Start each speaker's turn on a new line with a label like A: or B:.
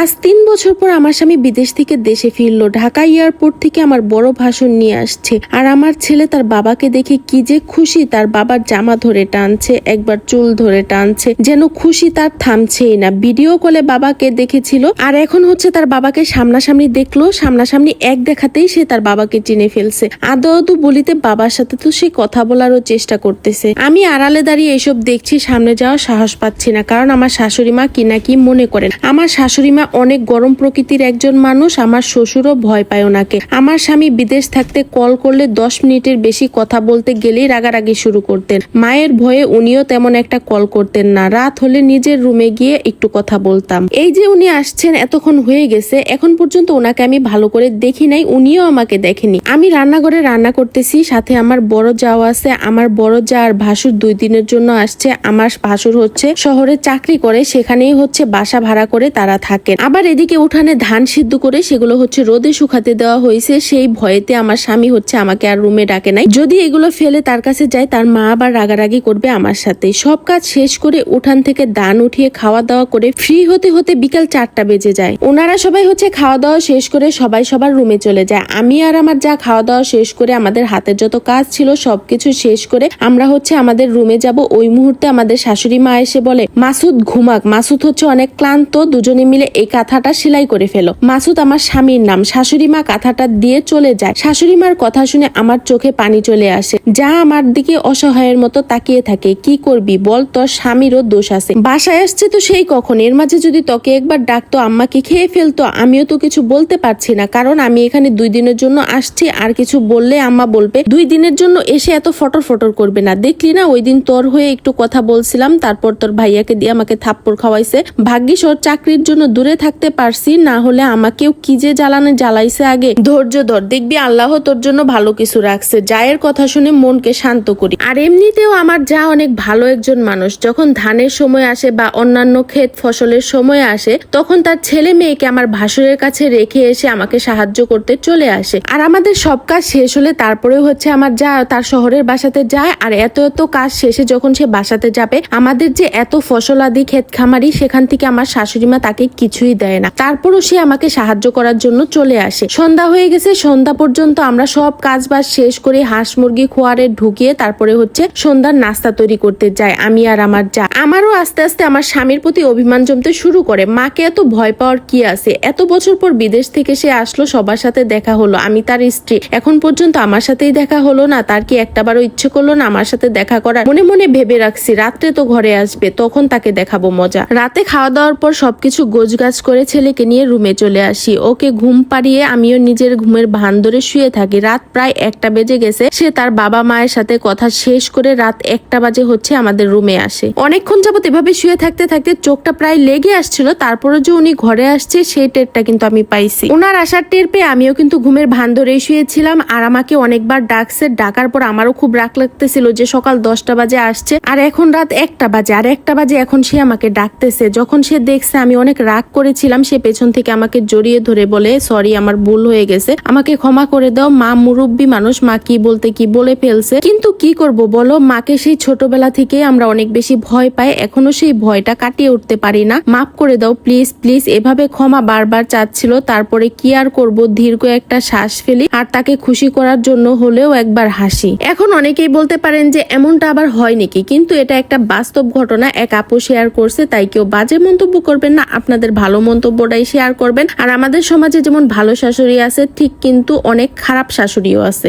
A: আজ তিন বছর পর আমার স্বামী বিদেশ থেকে দেশে ফিরলো, ঢাকা এয়ারপোর্ট থেকে আমার বড় ভাষণ নিয়ে আসছে। আর আমার ছেলে তার বাবাকে দেখে কি যে খুশি, তার বাবার জামা ধরে টানছে, একবার চুল ধরে টানছে, যেন খুশি তার থামছেই না। ভিডিও কলে বাবাকে দেখেছিল, আর এখন হচ্ছে তার বাবাকে সামনাসামনি দেখল, সামনাসামনি এক দেখাতেই সে তার বাবাকে চিনে ফেলছে। আদৌ বলিতে বাবার সাথে তো সে কথা বলারও চেষ্টা করতেছে। আমি আড়ালে দাঁড়িয়ে এসব দেখছি, সামনে যাওয়ার সাহস পাচ্ছি না, কারণ আমার শাশুড়ি মা কি না কি মনে করেন। আমার শাশুড়ি মা অনেক গরম প্রকৃতির একজন মানুষ, আমার শ্বশুরও ভয় পায় ওনাকে। আমার স্বামী বিদেশ থাকতে কল করলে দশ মিনিটের বেশি কথা বলতে গেলেই রাগারাগি শুরু করতেন। মায়ের ভয়ে উনিও তেমন একটা কল করতেন না। রাত হলে নিজের রুমে গিয়ে একটু কথা বলতাম। এই যে উনি আসছেন, এতক্ষণ হয়ে গেছে, এখন পর্যন্ত ওনাকে আমি ভালো করে দেখি নাই, উনিও আমাকে দেখেনি। আমি রান্নাঘরে রান্না করতেছি, সাথে আমার বড় যাও আছে, আমার বড় যা আর ভাসুর দুই দিনের জন্য আসছে, আমার ভাসুর হচ্ছে শহরে চাকরি করে, সেখানেই হচ্ছে বাসা ভাড়া করে তারা থাকেন। আবার এদিকে উঠানে ধান সিদ্ধ করে সেগুলো হচ্ছে রোদে শুকাতে দেওয়া হয়েছে। সেই ভয়েতে আমার স্বামী হচ্ছে আমাকে আর রুমে ডাকে নাই। যদি এগুলো ফেলে তার কাছে যায় তার মা আবার রাগারাগি করবে আমার সাথে। সব কাজ শেষ করে উঠান থেকে ধান উঠিয়ে খাওয়া দাওয়া করে ফ্রি হতে হতে বিকাল চারটা বেজে যায়। ওনারা সবাই হচ্ছে খাওয়া দাওয়া শেষ করে সবাই সবার রুমে চলে যায়। আমি আর আমার যা খাওয়া দাওয়া শেষ করে আমাদের হাতের যত কাজ ছিল সবকিছু শেষ করে আমরা হচ্ছে আমাদের রুমে যাব। ওই মুহূর্তে আমাদের শাশুড়ি মা এসে বলে, মাসুদ, ঘুমাক। মাসুদ হচ্ছে অনেক ক্লান্ত। দুজনে মিলে কাঁথাটা সেলাই করে ফেলো। মাসুদ আমার স্বামীর নাম। শাশুড়ি মা কাঁথাটা দিয়ে চলে যায়। শাশুড়ি মার কথা শুনে আমার চোখে পানি চলে আসে। যা আমার দিকে অসহায়ের মতো তাকিয়ে থাকে। কি করবি বল? তোর স্বামীরও দোষ আছে। বাসায় আসছে তো সেই কখন? এর মাঝে যদি তোকে একবার ডাকতো, আম্মাকে খেয়ে ফেলতো, আমিও তো কিছু বলতে পারছি না। কারণ আমি এখানে দুই দিনের জন্য আসছি, আর কিছু বললে আম্মা বলবে, দুই দিনের জন্য এসে এত ফটর ফটর করবে না। দেখলি না, ওই দিন তোর হয়ে একটু কথা বলছিলাম, তারপর তোর ভাইয়াকে দিয়ে আমাকে থাপ্পড় খাওয়াইছে। ভাগ্যিস ওর চাকরির জন্য দূরে থাকতে পারছি, না হলে আমাকেও কি যে জ্বালানে জ্বালাইছে আগে। ধৈর্য ধর, দেখবি আল্লাহ তোর জন্য ভালো কিছু রাখছে। জায়ের কথা শুনে মনকে শান্ত করি। আর এমনিতেও আমার যা অনেক ভালো একজন মানুষ, যখন ধানের সময় আসে বা অন্যান্য ক্ষেত ফসলের সময় আসে, তখন তার ছেলে মেয়েকে আমার ভাসুরের কাছে রেখে এসে আমাকে সাহায্য করতে চলে আসে। আর আমাদের সব কাজ শেষ হলে তারপরে হচ্ছে আমার যা, তার শহরের বাসাতে যায়, আর এত এত কাজ শেষে যখন সে বাসাতে যাবে, আমাদের যে এত ফসল আদি ক্ষেত খামারি, সেখান থেকে আমার শাশুড়ি মা তাকে কিছুই দেয় না। তারপরও সে আমাকে সাহায্য করার জন্য চলে আসে। সন্ধ্যা হয়ে গেছে, সন্ধ্যা পর্যন্ত আমরা সব কাজ বাজ শেষ করে হাঁস মুরগি খোয়ারে ঢুকিয়ে তারপরে হচ্ছে সন্ধ্যার নাস্তা তৈরি করতে যাই, আমি আর আমার যা। আমারও আস্তে আস্তে আমার স্বামীর প্রতি অভিমান জমতে শুরু করে। মাকে এত ভয় পাওয়ার কি আছে? এত বছর পর বিদেশ থেকে সে আসলো, সবার সাথে দেখা হলো। আমি তার স্ত্রী। এখন পর্যন্ত আমার সাথেই দেখা হলো না, তার কি একটাবারও ইচ্ছে করল না আমার সাথে দেখা করার? মনে মনে ভেবে রাখছি, রাত্রে তো ঘরে আসবে, তখন তাকে দেখাবো মজা। রাতে খাওয়া দাওয়ার পর সবকিছু গোছগাছ করে ছেলেকে নিয়ে রুমে চলে আসি। ওকে ঘুম পাড়িয়ে আমিও নিজের ঘুমের ভান ধরে শুয়ে থাকি। রাত প্রায় একটা বেজে গেছে। সে তার বাবা মায়ের সাথে কথা শেষ করে রাত একটা বাজে হচ্ছে আমাদের রুমে আসে। অনেকক্ষণ যাবত এভাবে শুয়ে থাকতে থাকতে চোখটা প্রায় লেগে আসছিল। তারপরে যে উনি ঘরে আসছে সেই টেরটা কিন্তু আমি পাইছি। ওনার আসার টের পেয়ে আমিও কিন্তু ঘুমের ভান ধরেই শুয়েছিলাম। আর আমাকে অনেকবার ডাকছে। ডাকার পর আমারও খুব রাগ লাগতেছিল যে সকাল দশটা বাজে আসছে। আর এখন রাত একটা বাজে। আর একটা বাজে এখন সে আমাকে ডাকতেছে। যখন সে দেখছে আমি অনেক রাগ করেছিলাম, সে পেছন থেকে আমাকে জড়িয়ে ধরে বলে, সরি, আমার ভুল হয়ে গেছে। আমাকে ক্ষমা করে দাও। মা মুরব্বী মানুষ, মা কি বলতে কি বলে ফেলছে। কিন্তু কি করব বলো? মাকে সেই ছোটবেলা থেকে আমরা অনেক বেশি ভয় পাই। এখনও সেই ভয়টা কাটিয়ে উঠতে পারি না। মাফ করে দাও, প্লিজ প্লিজ। এভাবে ক্ষমা বারবার চাচ্ছিল। তারপরে কি আর করব? দীর্ঘ একটা শ্বাস ফেলি। আর তাকে খুশি করার জন্য হলেও একবার হাসি। এখন অনেকেই বলতে পারেন যে, এমনটা আবার হয় নাকি? কিন্তু এটা একটা বাস্তব ঘটনা। এক আপু শেয়ার করছে, তাই কেউ বাজে মন্তব্য করবেন না। আপনাদের ভালো মন্তব্যটাই শেয়ার করবেন। আর আমাদের সমাজে যেমন ভালো শাশুড়ি আছে, ঠিক কিন্তু অনেক খারাপ শাশুড়িও আছে।